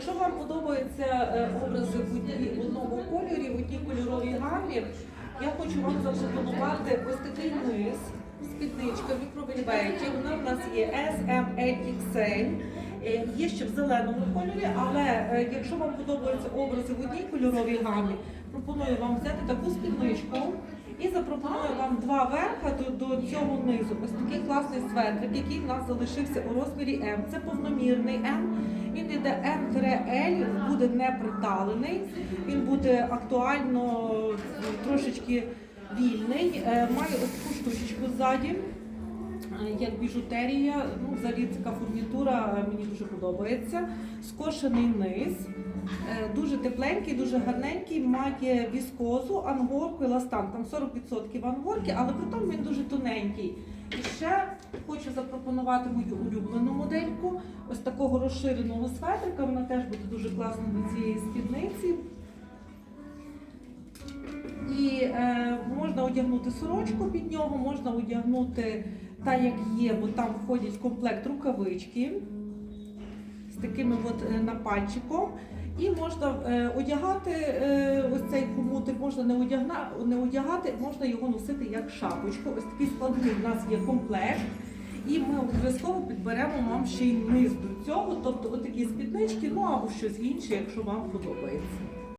Якщо вам подобаються е, образи в одній- в одному кольорі, в одній кольоровій гамі, я хочу вам запропонувати ось такий низ, спідничка в мікровельветі. Вона в нас є S, M, L. Е, Є ще в зеленому кольорі, але е, якщо вам подобаються образи в одній кольоровій гамі, пропоную вам взяти таку спідничку і запропоную вам два верха до, до цього низу. Ось такий класний светрик, який в нас залишився у розмірі М. Це повномірний М. Він іде М-L, буде не приталений, він буде актуально трошечки вільний. Е, Має ось таку штучечку ззаді. е, Як біжутерія, ну взагалі така фурнітура е, мені дуже подобається. Скошений низ, дуже тепленький, дуже гарненький, має віскозу, ангорку і ластан. Там 40% ангорки, але при тому він дуже тоненький. І ще хочу запропонувати мою улюблену модельку ось такого розширеного светрика. Вона теж буде дуже класна до цієї спідниці. І е, можна одягнути сорочку під нього, можна одягнути так, як є, бо там входять комплект рукавички з такими от е, напальчиком. І можна е, одягати е, ось цей хомутик, можна не, одягна, не одягати, можна його носити як шапочку. Ось такий складний в нас є комплект. І ми обов'язково підберемо вам ще й низ до цього, тобто отакі спіднички, ну або щось інше, якщо вам подобається.